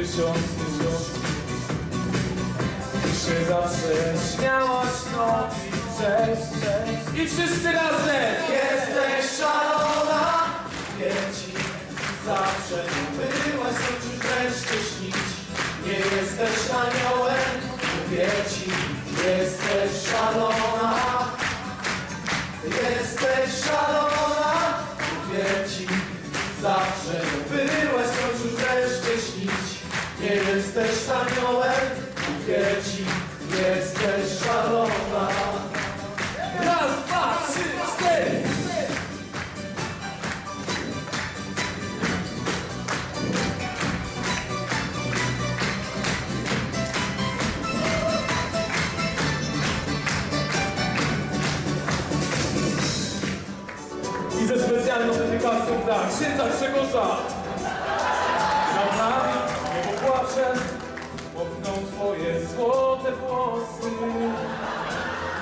tysiąc się zawsze śmiałaś nogi cześć, cześć I wszyscy razem. Jesteś szalona. Wieci Zawsze tu byłaś Sączysz wreszcie śnić? Nie jesteś aniołem. Mówię ci Jesteś szalona. Jesteś szalona. Mówię ci Zawsze tu byłaś Sączysz wreszcie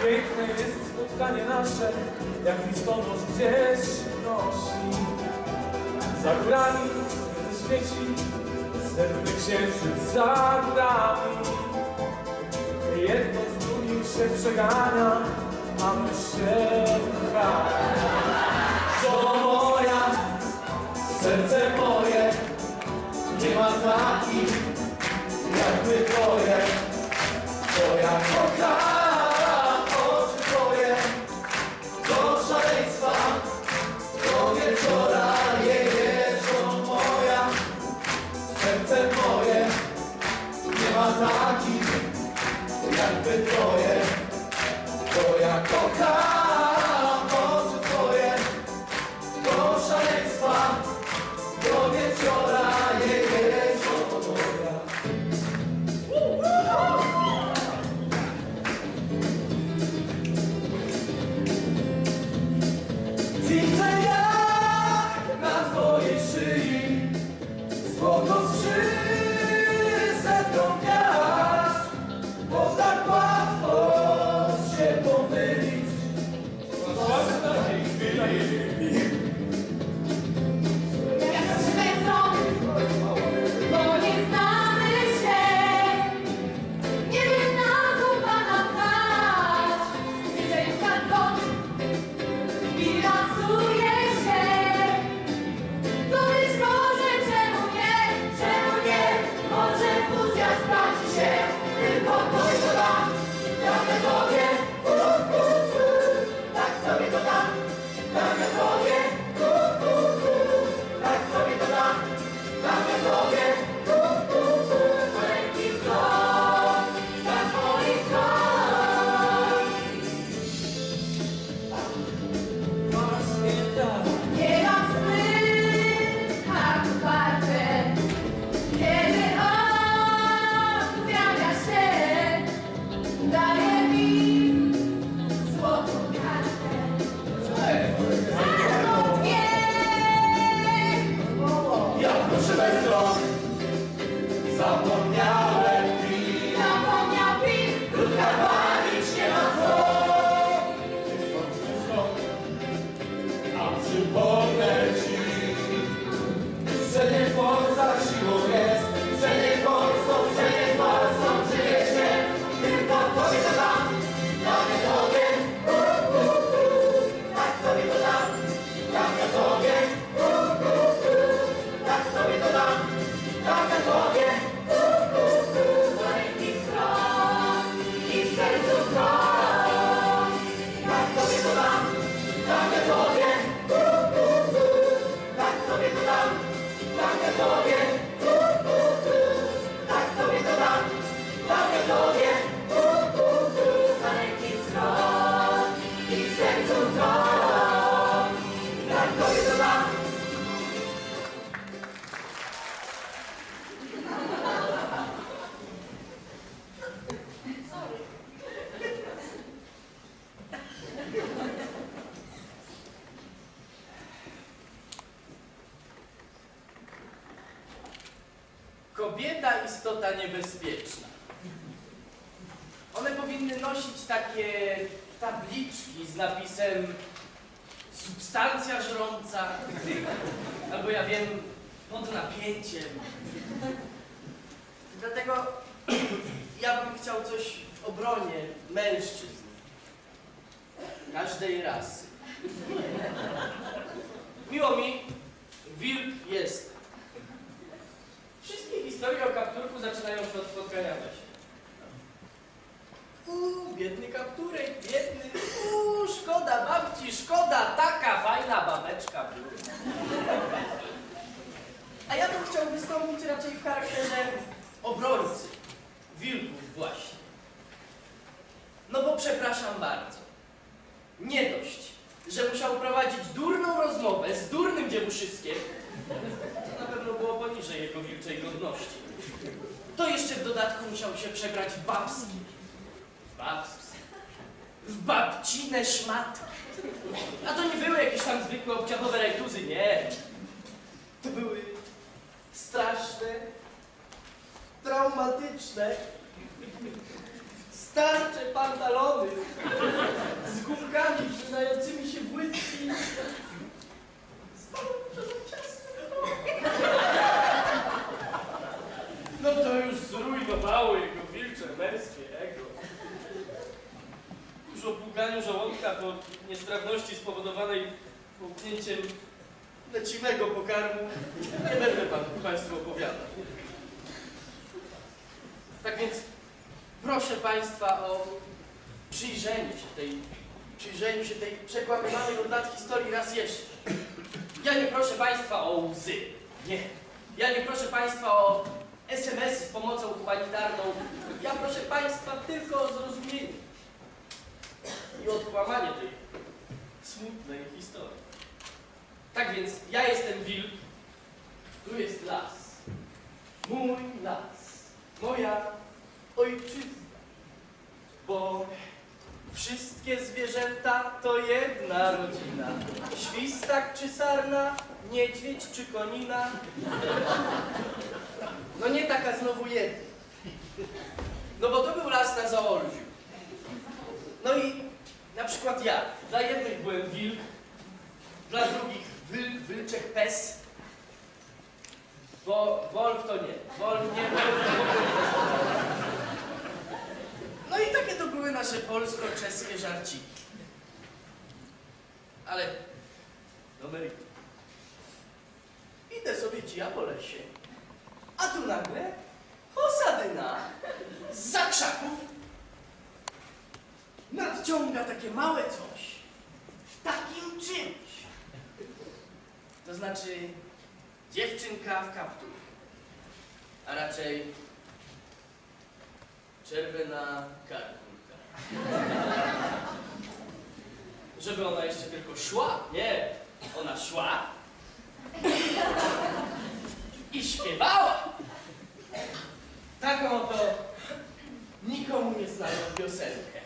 Piękne jest spotkanie nasze, jak listonosz gdzieś nosi. Za górami słońce świeci, srebrny księżyc za górami. Jedno z drugim się przegania, a my się kochamy. moja, serce moje, nie ma takich kobieta istota niebezpieczna. One powinny nosić takie tabliczki z napisem substancja żrąca, albo ja wiem, pod napięciem. Dlatego ja bym chciał coś w obronie mężczyzn. Każdej rasy. Miło mi, wilk jest. Historie o kapturku zaczynają się od spotkania właśnie. Uuu, biedny kapturek, biedny. Uuu, szkoda babci, szkoda, taka fajna babeczka. A ja bym chciał wystąpić raczej w charakterze obrońcy. Wilków właśnie. No bo przepraszam bardzo. Nie dość, że musiał prowadzić durną rozmowę z durnym dziewuszyskiem, jego wilczej godności. To jeszcze w dodatku musiał się przebrać w babski. Babski. W babcine szmatki. A to nie były jakieś tam zwykłe obciachowe rajtuzy, nie. To były straszne, traumatyczne, starcze pantalony z gumkami przydającymi się niestrawności spowodowanej połknięciem leciwego pokarmu nie będę pan, Państwu opowiadał. Tak więc proszę Państwa o przyjrzeniu się tej, przyjrzeniu się tej przekłamywanej od lat historii raz jeszcze. Ja nie proszę Państwa o łzy. Nie. Ja nie proszę Państwa o SMS-y z pomocą humanitarną. Ja proszę Państwa tylko o zrozumienie i odkłamanie tej smutnej historii. Tak więc ja jestem wilk, tu jest las. Mój las, moja ojczyzna. Bo wszystkie zwierzęta to jedna rodzina. Świstak czy sarna, niedźwiedź czy konina. No nie taka znowu jedna. No bo to był las na Zaolziu. No i na przykład ja. Dla jednych byłem wilk, dla drugich wyl, wylczek pes. Wo, wolf to nie. Wolf nie. Wolf to nie. No i takie to były nasze polsko-czeskie żarciki. Ale do meritum. Idę sobie po lesie, a tu nagle osadyna z krzaków nadciąga takie małe coś w takim czymś. To znaczy dziewczynka w kapturze, a raczej czerwona karkulka. Żeby ona jeszcze tylko szła. Nie, ona szła i śpiewała. Taką oto nikomu nieznaną piosenkę.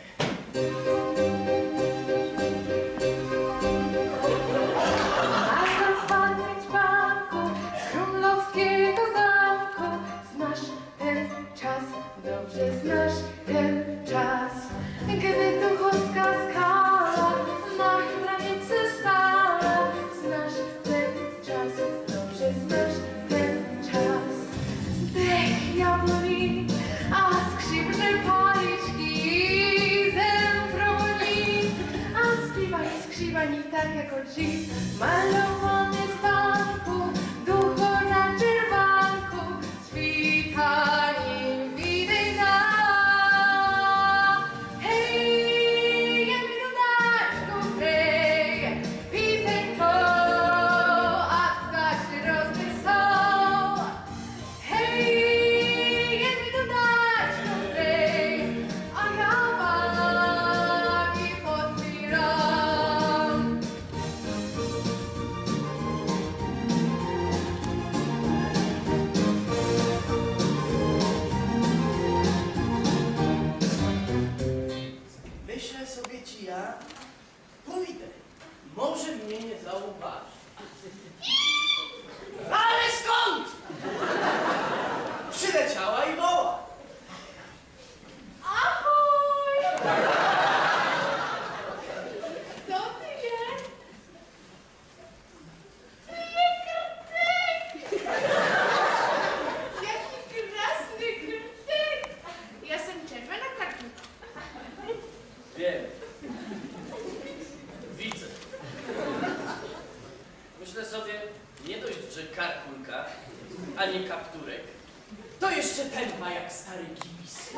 To jeszcze ten ma jak stary kibis.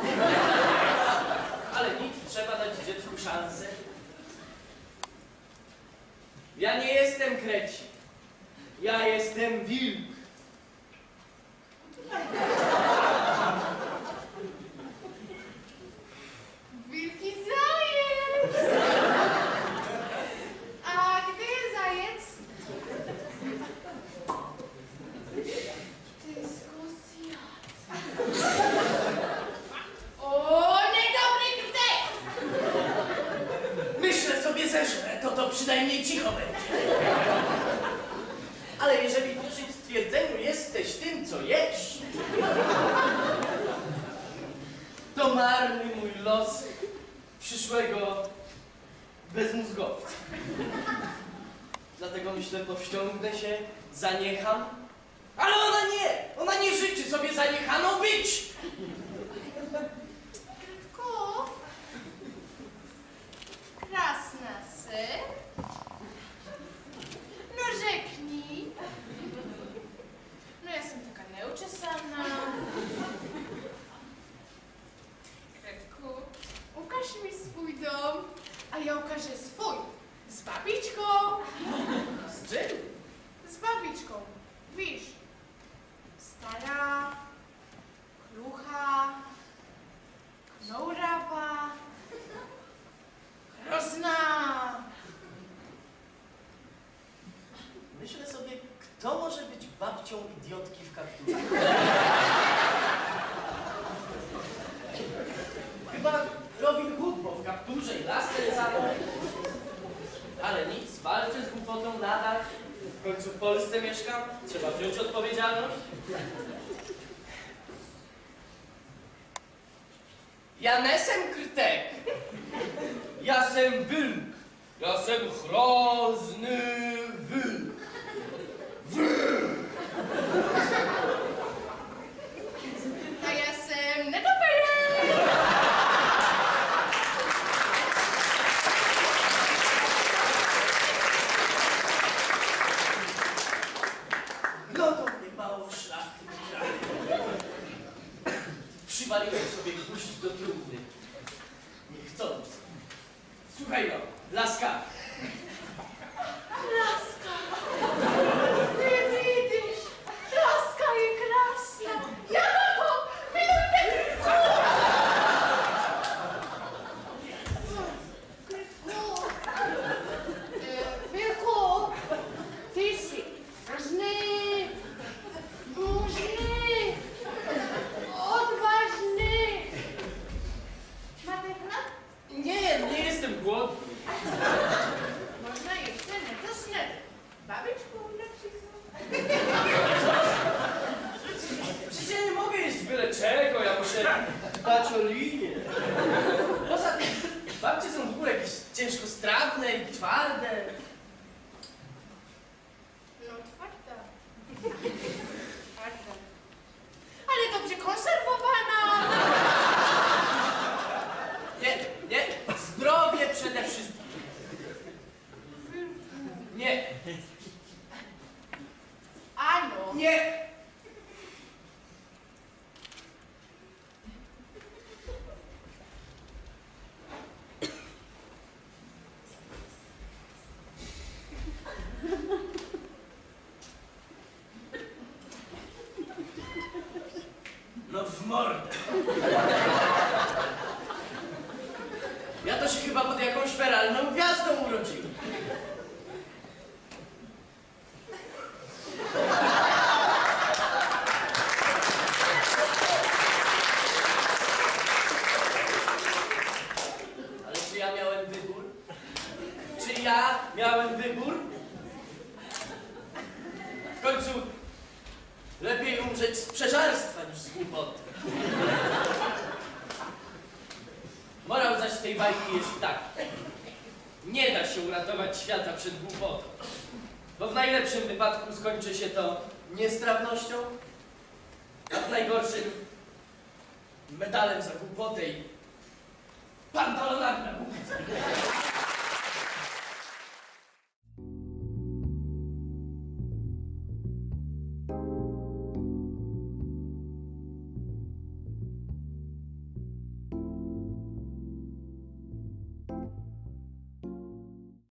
Ale nic, trzeba dać dziecku szansę. Ja nie jestem kreci. Ja jestem wilk. হবে Trzeba wziąć odpowiedzialność? Ja nesem krtek. Ja sem wilk. Ja sem chrozny wilk. Ukraino, Laska, Gurt 命 uratować świata przed głupotą. Bo w najlepszym wypadku skończy się to niestrawnością, a w najgorszym medalem za głupotę i pantalonem na.